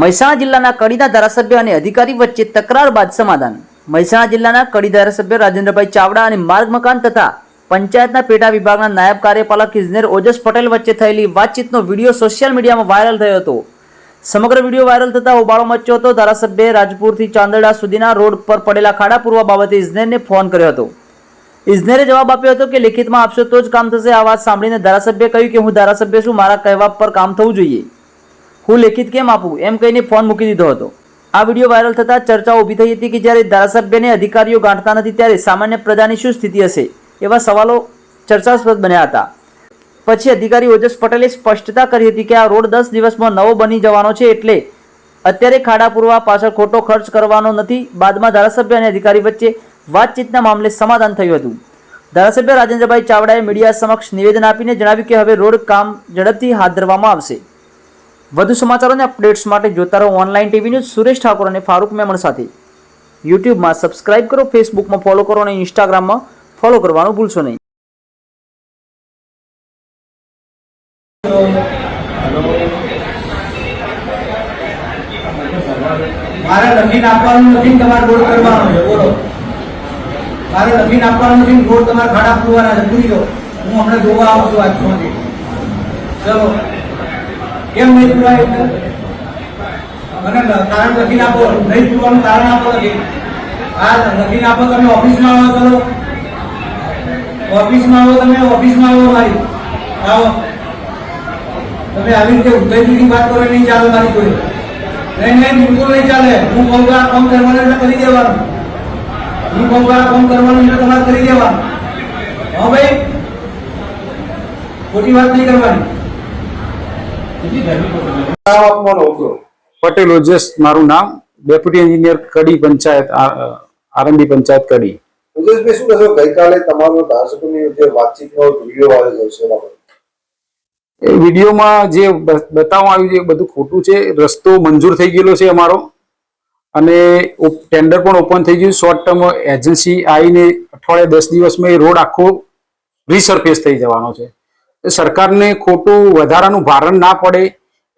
મહેસાણા જિલ્લાના કડીના ધારાસભ્ય અને અધિકારી વચ્ચે તકરાર બાદ સમાધાન. મહેસાણા જિલ્લાના કડી ધારાસભ્ય રાજેન્દ્રભાઈ ચાવડા અને માર્ગ મકાન તથા પંચાયતના પેટા વિભાગના નાયબ કાર્યપાલક ઇજનેર ઓજસ પટેલ વચ્ચે થયેલી વાતચીતનો વીડિયો સોશિયલ મીડિયામાં વાયરલ થયો હતો. સમગ્ર વીડિયો વાયરલ થતાં હોબાળો મચ્યો હતો. ધારાસભ્યએ રાજપુરથી ચાંદરડા સુધીના રોડ પર પડેલા ખાડા પૂરવા બાબતે ઇજનેરને ફોન કર્યો હતો. ઇજનેરે જવાબ આપ્યો હતો કે, લેખિતમાં આપશો તો જ કામ થશે. આ વાત સાંભળીને ધારાસભ્યે કહ્યું કે, હું ધારાસભ્ય છું. મારા કહેવા પર કામ થવું જોઈએ. હું લેખિત કેમ આપું? એમ કહીને ફોન મૂકી દીધો હતો. આ વીડિયો વાયરલ થતાં ચર્ચાઓ ઊભી થઈ હતી કે જ્યારે ધારાસભ્યને અધિકારીઓ ગાંઠતા નથી ત્યારે સામાન્ય પ્રજાની શું સ્થિતિ હશે? એવા સવાલો ચર્ચાસ્પદ બન્યા હતા. પછી અધિકારી ઓજસ પટેલે સ્પષ્ટતા કરી હતી કે આ રોડ દસ દિવસમાં નવો બની જવાનો છે એટલે અત્યારે ખાડા પૂરવા પાછળ ખોટો ખર્ચ કરવાનો નથી. બાદમાં ધારાસભ્ય અને અધિકારી વચ્ચે વાતચીતના મામલે સમાધાન થયું હતું. ધારાસભ્ય રાજેન્દ્રભાઈ ચાવડાએ મીડિયા સમક્ષ નિવેદન આપીને જણાવ્યું કે હવે રોડ કામ ઝડપથી હાથ ધરવામાં આવશે. વધુ સમાચારો અને અપડેટ્સ માટે જોતા રહો online TV news Suresh Thakor અને ફારૂક મેમણ સાથે. યુટ્યુબમાં સબસ્ક્રાઇબ કરો ફેસબુકમાં ફોલો કરો અને ઇન્સ્ટાગ્રામમાં ફોલો કરવાનું ભૂલશો નહીં. મારે લખીને આપવાનું નથી તમારે ગોળ કરવાનો છે, બોલો. મારે લખીને આપવાનું નથી ગોળ તમારે ખાડા પૂરવાના છે પૂરી દો હું હમણાં જોવા આવું છું આજ સુધી ચલો. કેમ નહીં પૂરાય એટલે? મને કારણ લખીને આપો. નહીં પૂરવાનું કારણ આપો લખી આ લખીને આપો તમે ઓફિસમાં આવો કરો ઓફિસમાં આવો તમે, ઓફિસમાં આવો મારી. આવો. તમે આવી રીતે ઉદ્ધયની વાત કરો, નહીં ચાલે મારી કોઈ. નહીં નહીં, બિલકુલ નહીં ચાલે. હું કહું આ કામ કરવાનું એટલે કરી દેવાનું. હું કહું આ કામ કરવાનું એટલે તમારે કરી દેવાનું. હા ભાઈ? ખોટી વાત નહીં કરવાની. પટેલ ઓજસ મારું નામ. ડેપ્યુટી એન્જિનિયર કડી પંચાયત આ- આરંભી પંચાયત કડી. ઉદેશભાઈ શું કહેશો? ગઈકાલે તમારો ધારાસભ્યની જે વાતચીતનો વીડિયો વાયરલ થયો છે એ વિડીયોમાં જે બતાવવામાં આવ્યું છે એ બધું ખોટું છે. રસ્તો મંજૂર થઈ ગયેલો છે અમારો. અને ટેન્ડર પણ ઓપન થઈ ગયું. શોર્ટ ટર્મ એજન્સી આવીને અઠવાડિયા દસ દિવસમાં એ રોડ આખો રિસરફેસ થઈ જવાનો છે. સરકારને ખોટું વધારાનું ભારણ ના પડે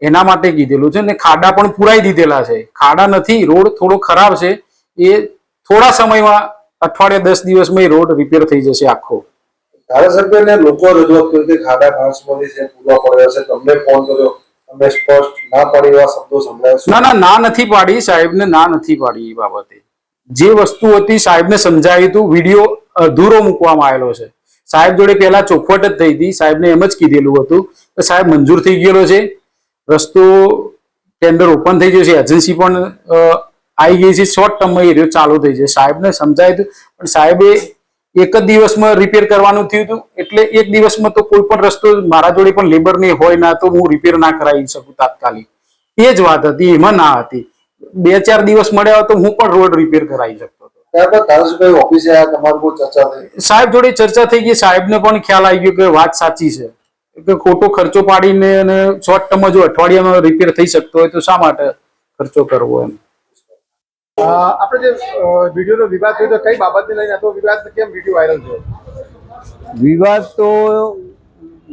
એના માટે કીધેલું છે ને ખાડા પણ પુરાઈ દીધેલા છે. ખાડા નથી રોડ થોડો ખરાબ છે. એ થોડા સમયમાં અઠવાડિયા દસ દિવસમાં એ રોડ રિપેર થઈ જશે આખો. ધારાસભ્યને લોકો રજૂઆત કરી હતી ખાડા ખાંસમાંથી છે પૂરવા પડ્યા છે તમને ફોન કર્યો. તમે સ્પષ્ટ ના પાડી એવા શબ્દો સંભળાય? ના ના ના નથી પાડી. સાહેબને ના નથી પાડી એ બાબતે. જે વસ્તુ હતી સાહેબને સમજાવ્યું હતું વીડિયો અધૂરો મૂકવામાં આવેલો છે. સાહેબ જોડે પહેલા ચોખવટ જ થઈ હતી. સાહેબને એમ જ કીધેલું હતું કે સાહેબ મંજૂર થઈ ગયેલો છે. રસ્તો ટેન્ડર ઓપન થઈ ગયો છે. એજન્સી પણ આવી ગઈ છે. શોર્ટ ટર્મમાં એ રહ્યો, ચાલુ થઈ છે. સાહેબને સમજાયું હતું પણ સાહેબે એક જ દિવસમાં રિપેર કરવાનું થયું હતું. એટલે એક દિવસમાં તો કોઈ પણ રસ્તો મારા જોડે પણ લેબર નહીં હોય ના તો હું રિપેર ના કરાવી શકું તાત્કાલિક. એ જ વાત હતી. એમાં ના હતી. બે ચાર દિવસ મળ્યા તો હું પણ રોડ રિપેર કરાવી હતો ત્યારબાદ ધારાસભ્ય ઓફિસે આવ્યા તમારી કોઈ ચર્ચા થઈ. સાહેબ જોડે ચર્ચા થઈ ગઈ. સાહેબને પણ ખ્યાલ આવી ગયો કે વાત સાચી છે. કે ખોટો ખર્ચો પાડીને અને શોર્ટ ટર્મમાં જો અઠવાડિયામાં રિપેર થઈ શકતો હોય તો શા માટે ખર્ચો કરવો એમ? આપણે જે વિડીયોનો વિવાદ થયો તો કઈ બાબતને લઈને હતો વિવાદ કેમ વીડિયો વાયરલ થયો? વિવાદ તો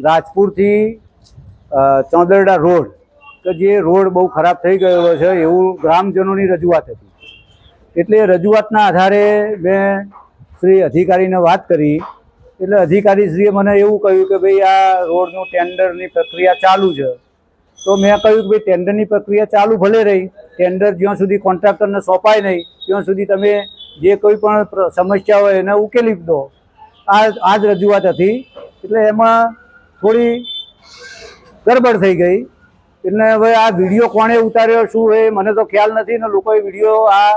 રાજપુરથી ચોંદરડા રોડ કે જે રોડ બહુ ખરાબ થઈ ગયેલો છે એવું ગ્રામજનોની રજૂઆત હતી. એટલે રજૂઆતના આધારે મેં શ્રી અધિકારીને વાત કરી. એટલે અધિકારીશ્રીએ મને એવું કહ્યું કે ભાઈ આ રોડનું ટેન્ડરની પ્રક્રિયા ચાલુ છે. તો મેં કહ્યું કે ભાઈ ટેન્ડરની પ્રક્રિયા ચાલુ ભલે રહી, ટેન્ડર જ્યાં સુધી કોન્ટ્રાક્ટરને સોંપાય નહીં, ત્યાં સુધી તમે જે કોઈ પણ સમસ્યા હોય એને ઉકેલી દો. આ આ જ રજૂઆત હતી. એટલે એમાં થોડી ગડબડ થઈ ગઈ. એટલે હવે આ વીડિયો કોણે ઉતાર્યો, શું એ મને તો ખ્યાલ નથી ને લોકોએ વીડિયો આ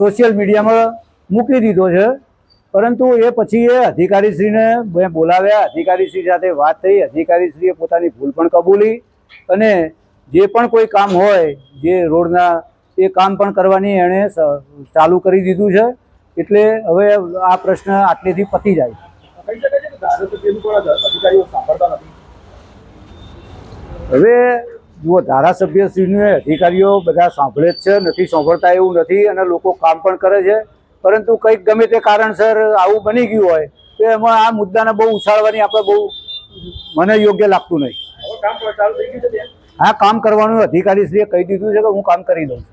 સોશિયલ મીડિયામાં મૂકી દીધો છે. પરંતુ એ પછી એ અધિકારીશ્રીને મેં બોલાવ્યા. અધિકારીશ્રી સાથે વાત થઈ. અધિકારીશ્રીએ પોતાની ભૂલ પણ કબૂલી અને જે પણ કોઈ કામ હોય જે રોડના એ કામ પણ કરવાની એણે ચાલુ કરી દીધું છે. એટલે હવે આ પ્રશ્ન આટલેથી પતી જાય. હવે જુઓ ધારાસભ્યશ્રીને અધિકારીઓ બધા સાંભળે જ છે નથી સાંભળતા એવું નથી અને લોકો કામ પણ કરે છે. પરંતુ કંઈક ગમે તે કારણસર આવું બની ગયું હોય તો એમાં આ મુદ્દાને બહુ ઉછાળવાની આપણે બહુ મને યોગ્ય લાગતું નહીં. હા કામ કરવાનું અધિકારી ગયું છે કામ કરવાનું અધિકારીશ્રીએ કહી દીધું છે કે હું કામ કરી દઉં છું.